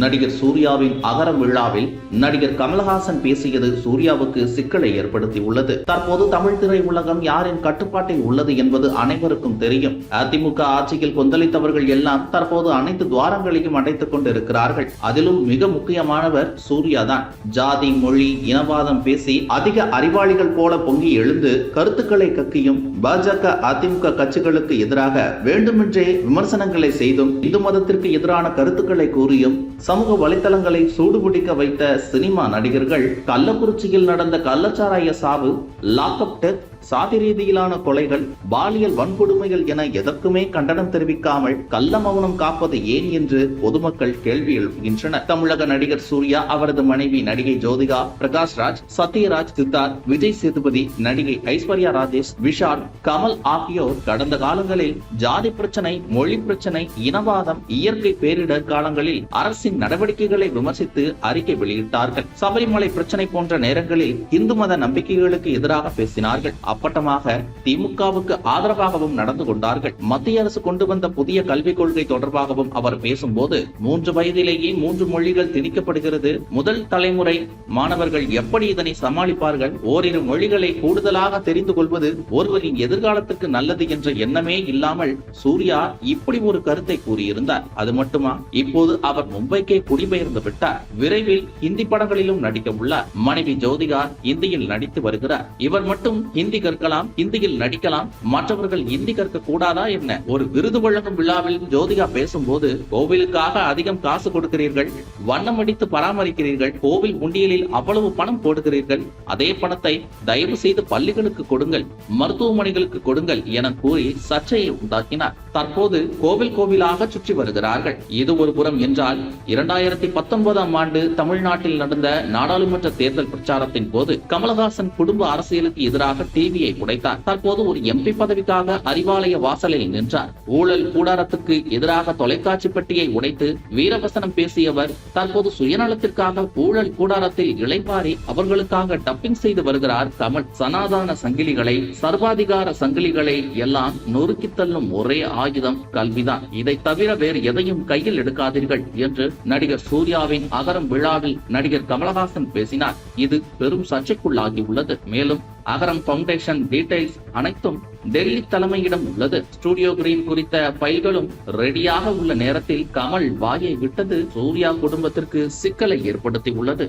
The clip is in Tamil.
நடிகர் சூர்யாவின் அகரம் விழாவில் நடிகர் கமலஹாசன் பேசியது சூர்யாவுக்கு சிக்கலை ஏற்படுத்தியுள்ளது. தற்போது தமிழ் திரை உலகம் யாரின் கட்டுப்பாட்டில் உள்ளது என்பது அனைவருக்கும் தெரியும். அதிமுக ஆட்சியில் கொந்தளித்தவர்கள் எல்லாம் தற்போது அனைத்து துவாரங்களையும் அடைத்துக் கொண்டிருக்கிறார்கள். அதிலும் மிக முக்கியமானவர் சூர்யா தான் ஜாதி மொழி இனவாதம் பேசி அதிக அறிவாளிகள் போல பொங்கி எழுந்து கருத்துக்களை கக்கியும் பாஜக அதிமுக கட்சிகளுக்கு எதிராக வேண்டுமென்றே விமர்சனங்களை செய்தும் இந்து மதத்திற்கு எதிரான கருத்துக்களை கூறியும் சமூக வலைத்தளங்களை சூடுபிடிக்க வைத்த சினிமா நடிகர்கள் கள்ளக்குறிச்சியில் நடந்த கள்ளச்சாராய சாவு லாக்அப் டெத் சாதி ரீதியிலான கொலைகள் பாலியல் வன்கொடுமைகள் என எதற்குமே கண்டனம் தெரிவிக்காமல் கள்ள மௌனம் காப்பது ஏன் என்று பொதுமக்கள் கேள்வி எழுப்புகின்றனர். தமிழக நடிகர் சூர்யா அவரது மனைவி நடிகை ஜோதிகா பிரகாஷ் ராஜ் சத்யராஜ் சித்தார் விஜய் சேதுபதி நடிகை ஐஸ்வர்யா ராஜேஷ் விஷால் கமல் ஆகியோர் கடந்த காலங்களில் ஜாதி பிரச்சனை மொழி பிரச்சனை இனவாதம் இயற்கை பேரிடர் காலங்களில் அரசின் நடவடிக்கைகளை விமர்சித்து அறிக்கை வெளியிட்டார்கள். சபரிமலை பிரச்சனை போன்ற நேரங்களில் இந்து மத நம்பிக்கைகளுக்கு எதிராக பேசினார்கள். அப்பட்டமாக திமுகவுக்கு ஆதரவாகவும் நடந்து கொண்டார்கள். மத்திய அரசு கொண்டு வந்த புதிய கல்விக் கொள்கை தொடர்பாகவும் அவர் பேசும்போது மூன்று வயதிலேயே மூன்று மொழிகள் திணிக்கப்படுகிறது. முதல் தலைமுறை மாணவர்கள் எப்படி இதனை சமாளிப்பார்கள்? ஓரிரு மொழிகளை கூடுதலாக தெரிந்து கொள்வது ஒருவரின் எதிர்காலத்துக்கு நல்லது என்ற எண்ணமே இல்லாமல் சூர்யா இப்படி ஒரு கருத்தை கூறியிருந்தார். அது மட்டுமா? இப்போது அவர் மும்பைக்கே குடிபெயர்ந்து விட்டார். விரைவில் ஹிந்தி படங்களிலும் நடிக்க உள்ளார். மனைவி ஜோதிகா இந்தியில் நடித்து வருகிறார். இவர் மட்டும் ஹிந்தி கற்கலாம் ஹிந்தியில் நடிக்கலாம். மற்றவர்கள் இந்தி கற்க கூடாதா என்ன? ஒரு விருது வழங்கும் விழாவில் ஜோதிகா பேசும்போது கோவிலுக்காக அதிகம் காசு கொடுக்கிறீர்கள் வண்ணம் அடித்து பராமரிக்கிறீர்கள் கோவில் உண்டியலில் அவ்வளவு பணம் போடுகிறீர்கள் அதே பணத்தை தயவு செய்து பள்ளிகளுக்கு கொடுங்கள் மருத்துவமனைகளுக்கு கொடுங்கள் என கூறி சர்ச்சையை உண்டாக்கினார். தற்போது கோவில் கோவிலாக சுற்றி வருகிறார்கள். இது ஒரு புறம் என்றால் இரண்டாயிரத்தி பத்தொன்பதாம் ஆண்டு தமிழ்நாட்டில் நடந்த நாடாளுமன்ற தேர்தல் பிரச்சாரத்தின் போது கமலஹாசன் குடும்ப அரசியலுக்கு எதிராக டி. டிவியை உடைத்தார். தற்போது ஒரு எம்பி பதவிக்காக அறிவாலய வாசலில் நின்றார். ஊழல் கூடாரத்துக்கு எதிராக தொலைக்காட்சி பெட்டியை உடைத்து வீரவசனம் பேசியவர் தற்போது சுயநலத்திற்காக ஊழல் கூடாரத்தில் இளைப்பாரி அவர்களுக்காக டப்பிங் செய்து வருகிறார். கமல் சனாதான சங்கிலிகளை சர்வாதிகார சங்கிலிகளை எல்லாம் நொறுக்கி தள்ளும் ஒரே ஆயுதம் கல்விதான். இதை தவிர வேறு எதையும் கையில் எடுக்காதீர்கள் என்று நடிகர் சூர்யாவின் அகரம் விழாவில் நடிகர் கமலஹாசன் பேசினார். இது பெரும் சர்ச்சைக்குள்ளாகியுள்ளது. மேலும் அகரம் பவுண்டேஷன் டீடைல்ஸ் அனைத்தும் டெல்லி தலைமையிடம் உள்ளது. ஸ்டுடியோ கிரீன் குறித்த பைல்களும் ரெடியாக உள்ள நேரத்தில் கமல் வாயை விட்டது. சூர்யா குடும்பத்திற்கு சிக்கலை ஏற்படுத்தி உள்ளது.